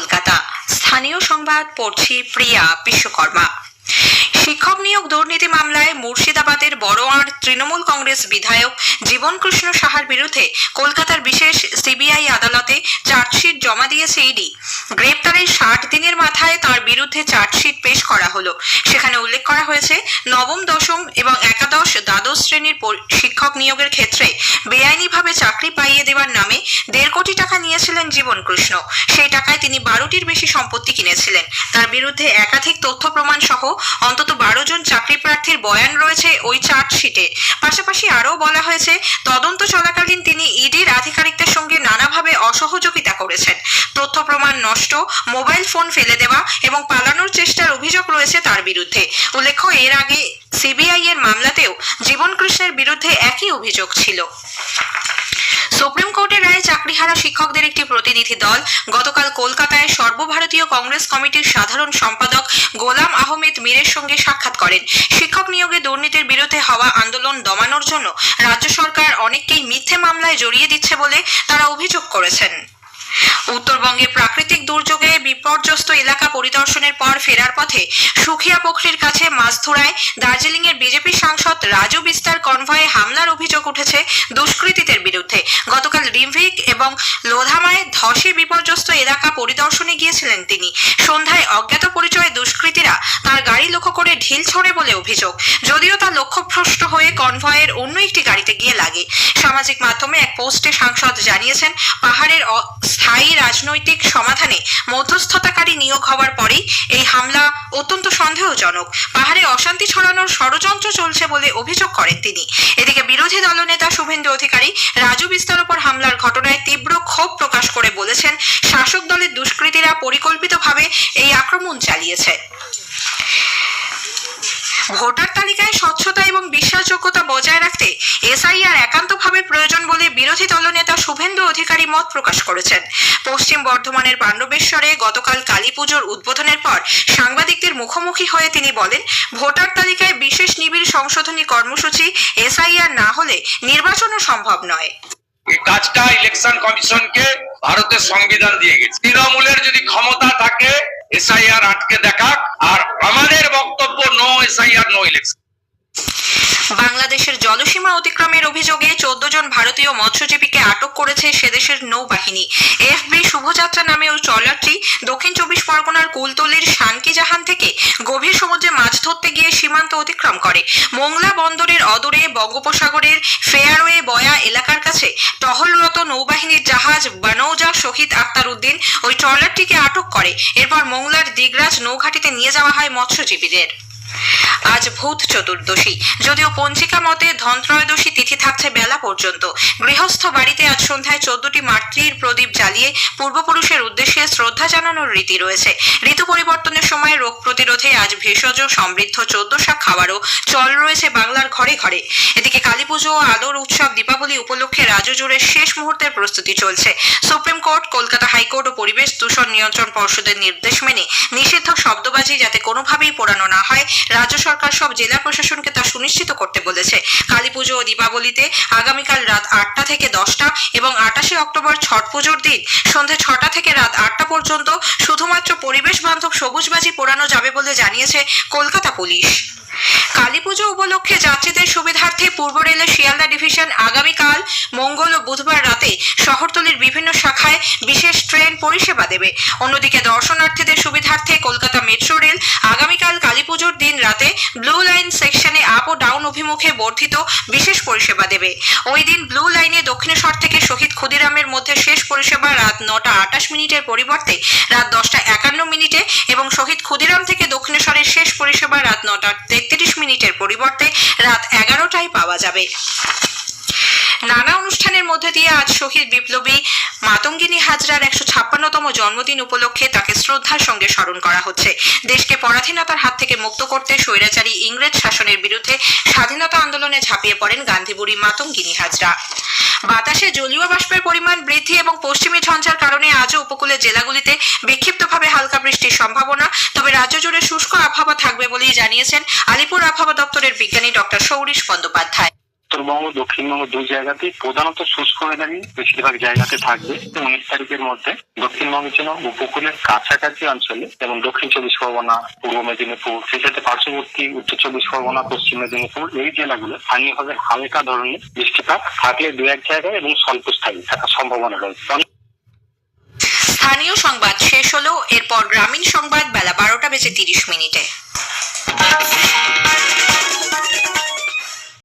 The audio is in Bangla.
কলকাতা। স্থানীয় সংবাদ পড়ছি প্রিয়া বিশ্বকর্মা। শিক্ষক নিয়োগ দুর্নীতি মামলায় মুর্শিদাবাদের বড়োয়ার তৃণমূল কংগ্রেস বিধায়ক জীবন কৃষ্ণ সাহার বিরুদ্ধে কলকাতার বিশেষ সিবিআই আদালতে চার্জশিট জমা দিয়েছে ইডি। গ্রেপ্তারের ষাট দিনের মাথায় তার বিরুদ্ধে চার্জশিট পেশ করা হলো। সেখানে উল্লেখ করা হয়েছে, নবম, দশম এবং একাদশ দ্বাদশ শ্রেণির শিক্ষক নিয়োগের ক্ষেত্রে বেআইনিভাবে চাকরি পাইয়ে দেওয়ার নামে দেড় কোটি টাকা নিয়েছিলেন জীবন কৃষ্ণ সেই টাকায় তিনি বারোটির বেশি সম্পত্তি কিনেছিলেন। তার বিরুদ্ধে একাধিক তথ্য প্রমাণ সহ অন্তত বারো বয়ান রয়েছে ওই চার্জশিটে। পাশাপাশি আরও বলা হয়েছে, তদন্ত চলাকালীন তিনি ইডির আধিকারিকদের সঙ্গে নানাভাবে অসহযোগিতা করেছেন। তথ্য প্রমাণ নষ্ট, মোবাইল ফোন ফেলে দেওয়া এবং পালানোর চেষ্টার অভিযোগ রয়েছে তার বিরুদ্ধে। উল্লেখ্য, এর আগে সিবিআই এর মামলাতেও জীবনকৃষ্ণের বিরুদ্ধে একই অভিযোগ ছিল। রায়ে শিক্ষকদের একটি প্রতিনিধি দল গতকাল কলকাতায় সর্বভারতীয় কংগ্রেস কমিটির সাধারণ সম্পাদক গোলাম আহমেদ মীরের সঙ্গে সাক্ষাৎ করেন। শিক্ষক নিয়োগে দুর্নীতির বিরুদ্ধে হওয়া আন্দোলন দমানোর জন্য রাজ্য সরকার অনেককেই মিথ্যে মামলায় জড়িয়ে দিচ্ছে বলে তারা অভিযোগ করেছেন। উত্তরবঙ্গে প্রাকৃতিক দুর্যোগে বিপর্যস্ত এলাকা পরিদর্শনের পর ফেরার পথে সুখিয়া পুখরির কাছে মাছধুরায় দার্জিলিং এর বিজেপি সাংসদ রাজু বিস্তার কনভয়ে হামলার অভিযোগ উঠেছে দুষ্কৃতীদের বিরুদ্ধে। গতকাল রিমভিক এবং লোধামায় ধসে বিপর্যস্ত এলাকা পরিদর্শনে গিয়েছিলেন তিনি। সন্ধ্যায় অজ্ঞাত পরিচয়ে গাড়ি লক্ষ্য করে ঢিল ছোড়ে বলে অভিযোগ। যদিও তা লক্ষ্যভ্রষ্ট হয়ে কনভয়ের অন্য একটি গাড়িতে গিয়ে লাগে। সামাজিক মাধ্যমে এক পোস্টে সাংসদ জানিয়েছেন, পাহাড়ের স্থায়ী রাজনৈতিক সমাধানে মধ্যস্থতাকারী নিয়োগ হওয়ার পরেই এই হামলা অত্যন্ত সন্দেহজনক। পাহাড়ে অশান্তি ছড়ানোর ষড়যন্ত্র চলছে বলে অভিযোগ করেন তিনি। এদিকে বিরোধী দলনেতা শুভেন্দু অধিকারী রাজু বিস্তার উপর হামলার ঘটনায় তীব্র ক্ষোভ প্রকাশ করে বলেছেন, শাসক দলের দুষ্কৃতীরা পরিকল্পিতভাবে এই আক্রমণ চালিয়েছে। ভোটার তালিকায় স্বচ্ছতা এবং বিশ্বাসযোগ্যতা বজায় রাখতে এসআইআর একান্তভাবে প্রয়োজন বলে বিরোধী দলনেতা শুভেন্দু অধিকারী মত প্রকাশ করেছেন। পশ্চিম বর্ধমানের পাণ্ডবেশ্বরে গতকাল কালী পুজোর উদ্বোধনের পর সাংবাদিকদের মুখোমুখি হয়ে তিনি বলেন, ভোটার তালিকায় বিশেষ নিবিড় সংশোধনী কর্মসূচি এসআইআর না হলে নির্বাচনও সম্ভব নয়। এই কাজটা ইলেকশন কমিশনকে ভারতের সংবিধান দিয়ে গেছে। তৃণমূলের যদি ক্ষমতা থাকে, এসআইআর আটকে দেখাক, আর আমাদের বক্তব্য নো এসআইআর নো ইলেকশন বাংলাদেশের জলসীমা অতিক্রমের অভিযোগে চোদ্দ জন ভারতীয় মৎস্যজীবীকে আটক করেছে সেদেশের নৌবাহিনী। এফবি শুভযাত্রা নামে ওই ট্রলারটি দক্ষিণ চব্বিশ পরগনার কুলতলির শানকি জাহান থেকে গভীর ধরতে গিয়ে সীমান্ত অতিক্রম করে। মোংলা বন্দরের অদূরে বঙ্গোপসাগরের ফেয়ারওয়ে বয়া এলাকার কাছে টহলরত নৌবাহিনীর জাহাজ বানৌজা শহীদ আক্তার উদ্দিন ওই ট্রলারটিকে আটক করে। এরপর মোংলার দিগরাজ নৌঘাটিতে নিয়ে যাওয়া হয় মৎস্যজীবীদের। আজ ভূত চতুর্দশী। যদিও পঞ্জিকা মতে ধনত্রয়োদশী তিথি থাকছে পর্যন্ত। গৃহস্থ বাড়িতে আজ সন্ধ্যায় চোদ্দটি মাতৃর প্রদীপ জ্বালিয়ে পূর্বপুরুষের উদ্দেশ্যে শ্রদ্ধা জানানোর রীতি রয়েছে। ঋতু পরিবর্তনের সময় রোগ প্রতিরোধে আজ ভেষজ, সমৃদ্ধ, চোদ্দ শাক খাওয়ারও চল রয়েছে বাংলার ঘরে ঘরে। এদিকে কালী পুজো আলোর উৎসব, দীপাবলি উপলক্ষে রাজ্য শেষ মুহূর্তের প্রস্তুতি চলছে। Supreme Court, Kolkata high court ও পরিবেশ দূষণ নিয়ন্ত্রণ পর্ষদের নির্দেশ মেনে নিষিদ্ধ শব্দবাজি যাতে কোনোভাবেই পোড়ানো না হয়, রাজ্য সরকার সব জেলা প্রশাসনকে তা সুনিশ্চিত করতে বলেছে। কালী পুজো ও দীপাবলিতে আগামীকাল রাত আটটা থেকে দশটা এবং আটাশে অক্টোবর ছট পুজোর দিন। সন্ধে ছটা থেকে রাত আটটা পর্যন্ত শুধুমাত্র পরিবেশ বান্ধব সবুজবাজি পোড়ানো যাবে বলে জানিয়েছে কলকাতা পুলিশ। পুজো উপলক্ষে যাত্রীদের সুবিধার্থে পূর্ব রেলের শিয়ালদা ডিভিশন আগামীকাল, মঙ্গল ও বুধবার রাতে শহরতলির বিভিন্ন শাখায় বিশেষ ট্রেন পরিষেবা দেবে। অন্যদিকে দর্শনার্থীদের সুবিধার্থে কলকাতা মেট্রো রেল আগামীকাল কালী পুজোর দিন রাতে ব্লু লাইন সেকশনে আপ ও ডাউন অভিমুখে বর্ধিত বিশেষ পরিষেবা দেবে। ওই দিন ব্লু লাইনে দক্ষিণেশ্বর থেকে শহীদ ক্ষুদিরামের মধ্যে শেষ পরিষেবা রাত নটা আটাশ মিনিটের পরিবর্তে রাত দশটা একান্ন মিনিটে এবং শহীদ ক্ষুদিরাম থেকে দক্ষিণেশ্বরের শেষ পরিষেবা রাত নটা মিনিটের পরিবর্তে রাত এগারোটায় পাওয়া যাবে। নানা অনুষ্ঠানের মধ্যে দিয়ে আজ শহীদ বিপ্লবী মাতঙ্গিনী হাজরার একশো ছাপ্পান্নতম জন্মদিন উপলক্ষে তাকে শ্রদ্ধার সঙ্গে স্মরণ করা হচ্ছে। দেশকে পরাধীনতার হাত থেকে মুক্ত করতে স্বৈরাচারী ইংরেজ শাসনের বিরুদ্ধে স্বাধীনতা আন্দোলনে ঝাঁপিয়ে পড়েন গান্ধীবুড়ি মাতঙ্গিনী হাজরা। বাতাসে জলীয় বাষ্পের পরিমাণ বৃদ্ধি এবং পশ্চিমী ঝঞ্ঝার কারণে আজও উপকূলের জেলাগুলিতে বিক্ষিপ্তভাবে হালকা বৃষ্টির সম্ভাবনা তবে রাজ্য জুড়ে শুষ্ক আবহাওয়া থাকবে বলেই জানিয়েছেন আলিপুর আবহাওয়া দপ্তরের বিজ্ঞানী ডক্টর সৌরিশ বন্দ্যোপাধ্যায়। উত্তরবঙ্গ দক্ষিণবঙ্গ দুই জায়গাতেই প্রধানত শুষ্ক ওয়েদারই বেশিরভাগ জায়গাতে থাকবে। উনিশ তারিখের মধ্যে দক্ষিণবঙ্গের জন্য উপকূলের কাছাকাছি অঞ্চলে এবং দক্ষিণ চব্বিশ পরগনা পূর্ব মেদিনীপুর সেই সাথে পার্শ্ববর্তী উত্তর চব্বিশ পরগনা পশ্চিম মেদিনীপুর এই জেলাগুলো স্থানীয়ভাবে হালকা ধরনের বৃষ্টিপাত থাকলে দু এক জায়গায় এবং স্বল্পস্থায়ী থাকার সম্ভাবনা রয়েছে। স্থানীয় এরপর গ্রামীণ সংবাদ বেলা বারোটা বেজে তিরিশ মিনিটে।